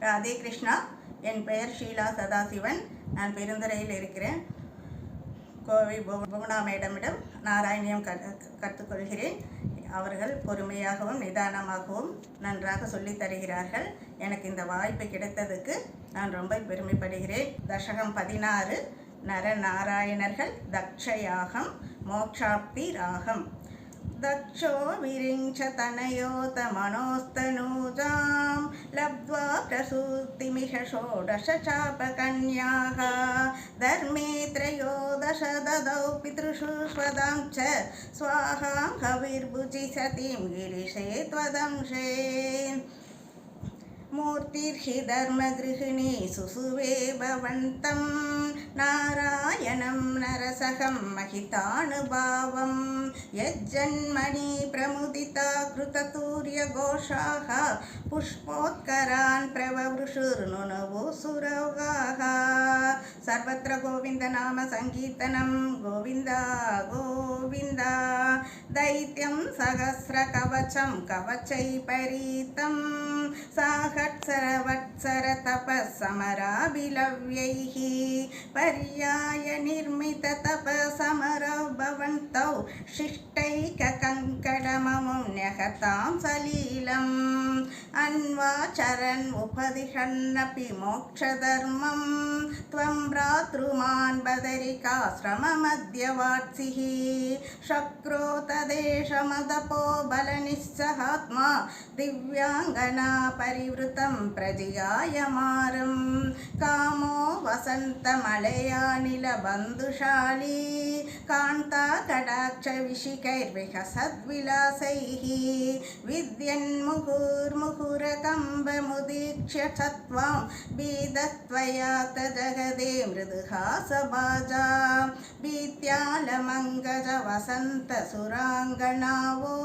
ராதே கிருஷ்ணா என் பெயர் ஷீலா சதாசிவன் நான் பெருந்துறையில் இருக்கிறேன் கோவை பு- புவனா மேடமிடம் நாராயணியம் கற்று கற்றுக்கொள்கிறேன் அவர்கள் பொறுமையாகவும் நிதானமாகவும் நன்றாக சொல்லித் தருகிறார்கள் எனக்கு இந்த வாய்ப்பு கிடைத்ததுக்கு நான் ரொம்ப பெருமைப்படுகிறேன் தசகம் பதினாறு நரநாராயணர்கள் தக்ஷயாகம் மோக்ஷாப்தி ராகம் दक्षो विरिञ्चतनयोत मनोस्तनूजां लब्ध्वा प्रसूतिमिष षोडश चापकन्याः धर्मे त्रयोदश ददौ पितृषु स्वदां च स्वाहां हविर्भुजि सतीं गिरिशे त्वदंशे मूर्तिर्हि धर्मगृहिणी सुसुवे भवन्तं नारायणं नरसहं महितानुभावं यज्जन्मनि प्रमुदिता कृततूर्यघोषाः पुष्पोत्करान् प्रववृषुर्नुनवुसुरौगाः सर्वत्र गोविन्दनामसङ्कीर्तनं गोविन्द गोविन्द दैत्यं सहस्रकवचं कवचैपरीतं साहत्सरवत्सर तपःसमराभिलव्यैः पर्याय निर्मित तपसमरौ भवन्तौ शिष्टैककङ्कडममुं न्यहतां सलीलम् अन्वाचरन् उपदिशन्नपि मोक्षधर्मं त्वं भ्रातृमान् बदरिकाश्रममध्यवात्सिः शक्रो तदेशमदपो बलनिस्सहात्मा दिव्याङ्गना परिवृतं प्रजिगायमारं कामो वसन्तमलयानिलबन्धुशाली कान्ता कान्ताकटाक्षविशिकैर्विहसद्विलासैः विद्यन्मुहुर्मुहुरकम्बमुदीक्ष्य छत्वं बीदत्वया त जगदे मृदुहासभाजा भीत्यालमङ्गज वसन्तसुराङ्गनावो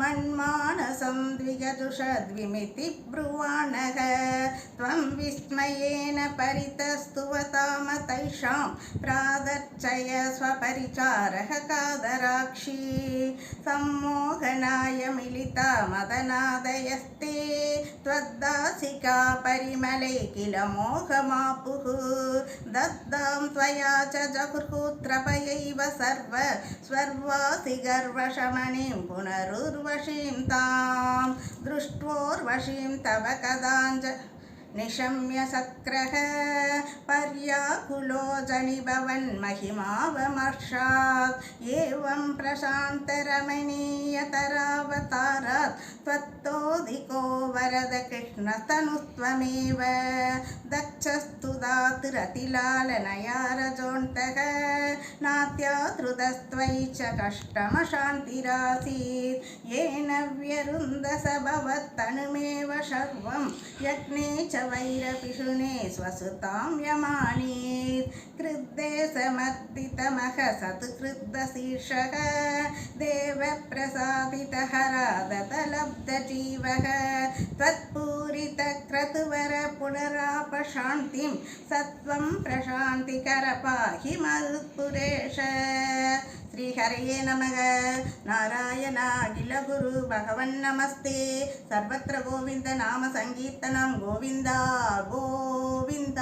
मन्मानसं द्विगजुषद्विमिति ब्रुवाणः विस्मयेन परितस्तुवताम तैषां प्रादर्चय स्वपरिचारः कादराक्षी सम्मोहनाय मिलिता मदनादयस्ते त्वद्दासिका परिमले किल मोहमापुः दत्तां त्वया च जहुर्पुत्रपयैव सर्व स्वर्वासि गर्वशमनीं पुनरुर्वशीं तां दृष्ट्वोर्वशीं तव कदाञ्च निशम्य सक्रः पर्याकुलो जनिभवन्महिमावमर्षात् एवं प्रशान्तरमणीयतरावतारात् त्वत्तोधिको वरद कृष्णस्तनुत्वमेव दक्षस्तु दातुरतिलालनयारजोऽन्तः नात्यातृतस्त्वयि च कष्टमशान्तिरासीत्। येन व्यरुन्दस भवत्तनुमेव सर्वं यज्ञे च वैरपिशुने स्वसुतां यमानीत् क्रुद्धे समर्दितमः सत्कृद्धशीर्षः देवप्रसादितहरादतलब्धजीवः त्वत्पूरितक्रतुवर पुनरापशान्तिं सत्त्वं प्रशान्तिकर पाहि मरुत्पुरेश श्रीहरये नमः नारायण अखिलगुरु भगवन्नमस्ते सर्वत्र गोविन्द नाम सङ्कीर्तनं गोविन्द गोविन्द